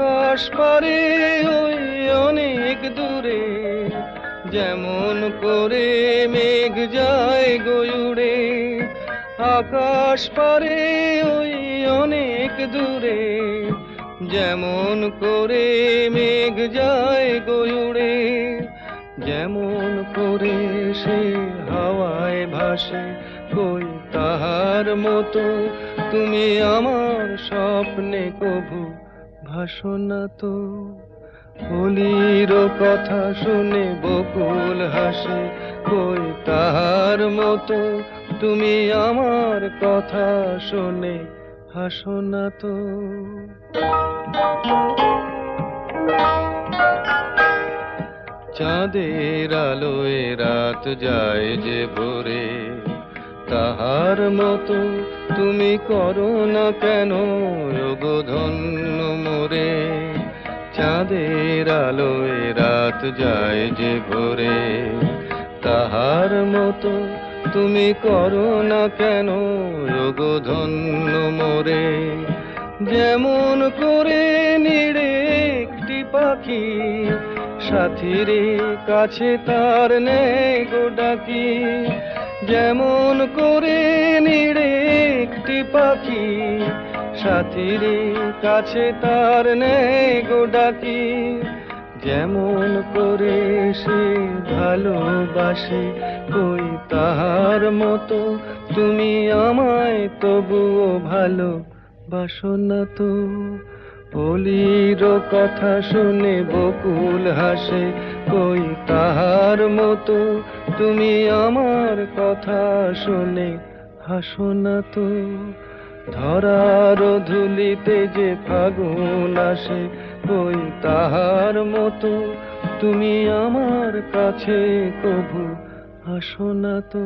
আকাশ পারে ওই অনেক দূরে, যেমন করে মেঘ যায় গয়ুড়ে আকাশ পারে ওই অনেক দূরে, যেমন করে মেঘ যায় গয়ুড়ে যেমন করে সে হাওয়ায় ভাসে, কই তাহার মতো, তুমি আমার স্বপ্নে কভু। ভাসনা তো, অলির কথা শুনে বকুল হাসে, কই তাহার মতো তুমি আমার কথা শুনে হাসো না তো। চাঁদের আলোয় রাত যায় যে ভোরে তাহার মতো তুমি করো না কেন? যোগধন্য মোরে, চাঁদের আলোয় রাত যায় যে ভোরে। তাহার মতো তুমি করো না কেন? যোগধন্য মোরে, যেমন করে নিড়ে একটি পাখি, সাথীরে কাছে তার নেই গো ডাকি। যেমন করে নিড়ে একটি পাখি, সাথীর কাছে তার নেই ডাকি। যেমন করে সে ভালোবাসে, কই তাহার মতো তুমি আমায় তবুও ভালো বাসনা তো। অলির কথা শুনে বকুল হাসে, কই তাহার মতো তুমি আমার কথা শুনে হাসো না তো। ধরার ধুলিতে যে ফাগুন আসে, ওই তাহার মতো। তুমি আমার কাছে কভু হাসো না তো।